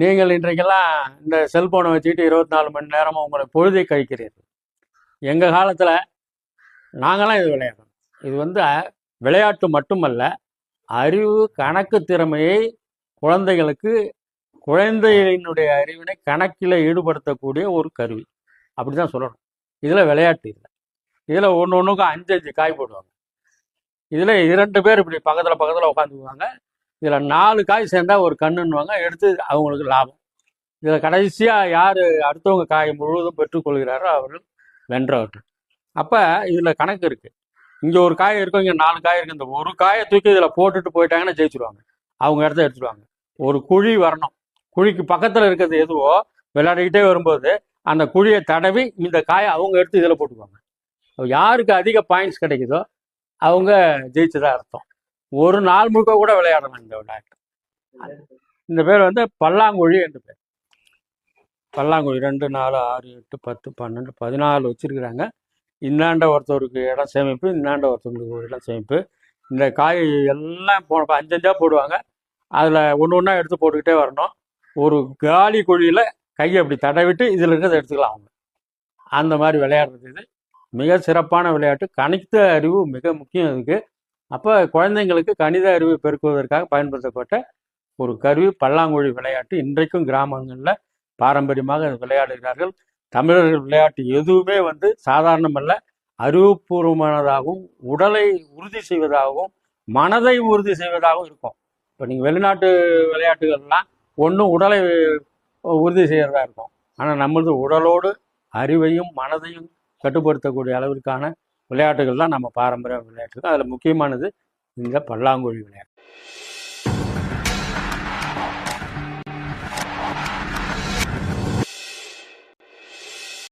நீங்கள் இன்றைக்கெல்லாம் இந்த செல்போனை வச்சுக்கிட்டு இருபத்தி நாலு மணி நேரமும் உங்களை பொழுதை கழிக்கிறீர்கள். எங்கள் காலத்தில் நாங்களாம் இது விளையாடணும் இது வந்து விளையாட்டு மட்டுமல்ல அறிவு கணக்கு திறமையை குழந்தைகளுக்கு குழந்தைகளினுடைய அறிவினை கணக்கில் ஈடுபடுத்தக்கூடிய ஒரு கருவி. அப்படி தான் சொல்லணும். இதில் விளையாட்டு இல்லை. இதில் ஒன்று ஒன்றுக்கும் அஞ்சு அஞ்சு காய் போடுவாங்க. இதில் இரண்டு பேர் இப்படி பக்கத்தில் பக்கத்தில் உட்காந்துக்குவாங்க இதில் நாலு காய் சேர்ந்தா ஒரு கண்ணுன்னுவாங்க எடுத்து அவங்களுக்கு லாபம். இதில் கடைசியாக யார் அடுத்தவங்க காய் முழுவதும் பெற்றுக்கொள்கிறாரோ அவர்கள் வென்றவர்கள். அப்போ இதில் கணக்கு இருக்குது இங்கே ஒரு காய் இருக்கும் இங்கே நாலு காய் இருக்குது இந்த ஒரு காயை தூக்கி இதில் போட்டுட்டு போயிட்டாங்கன்னா ஜெயிச்சிருவாங்க. அவங்க இடத்த எடுத்துருவாங்க. ஒரு குழி வரணும். குழிக்கு பக்கத்தில் இருக்கிறது எதுவோ விளையாடிக்கிட்டே வரும்போது அந்த குழியை தடவி இந்த காயை அவங்க எடுத்து இதில் போட்டுக்குவாங்க. யாருக்கு அதிக பாயிண்ட்ஸ் கிடைக்குதோ அவங்க ஜெயிச்சதா அர்த்தம். ஒரு நாள் முழுக்க கூட விளையாடலாம் இந்த விளையாட்டு இந்த பேர் வந்து பல்லாங்குழி என்று பேர். பல்லாங்குழி ரெண்டு நாலு ஆறு எட்டு பத்து பன்னெண்டு பதினாலு வச்சுருக்குறாங்க. இந்தாண்ட ஒருத்தருக்கு இடம் சேமிப்பு இந்தாண்ட ஒருத்தவங்களுக்கு ஒரு இடம் சேமிப்பு. இந்த காய் எல்லாம் போன அஞ்சஞ்சா போடுவாங்க. அதில் ஒன்று ஒன்றா எடுத்து போட்டுக்கிட்டே வரணும். ஒரு காலி குழியில் கையை அப்படி தடவிட்டு இதில் இருக்கிறத எடுத்துக்கலாம் அவங்க. அந்த மாதிரி விளையாடுறது இது. மிக சிறப்பான விளையாட்டு. கணித்த அறிவு மிக முக்கியம் இதுக்கு. அப்போ குழந்தைங்களுக்கு கணித அறிவு பெருக்குவதற்காக பயன்படுத்தப்பட்ட ஒரு கருவி பல்லாங்குழி விளையாட்டு. இன்றைக்கும் கிராமங்களில் பாரம்பரியமாக விளையாடுகிறார்கள். தமிழர்கள் விளையாட்டு எதுவுமே வந்து சாதாரணமல்ல. அறிவுபூர்வமானதாகவும் உடலை உறுதி செய்வதாகவும் மனதை உறுதி செய்வதாகவும் இருக்கும். இப்போ நீங்கள் வெளிநாட்டு விளையாட்டுகள்லாம் ஒன்றும் உடலை உறுதி செய்கிறதா இருக்கும். ஆனால் நம்மளது உடலோடு அறிவையும் மனதையும் கட்டுப்படுத்தக்கூடிய அளவிற்கான விளையாட்டுகள் தான் நம்ம பாரம்பரிய விளையாட்டுகள். அதில் முக்கியமானது இந்த பல்லாங்குழி விளையாட்டு.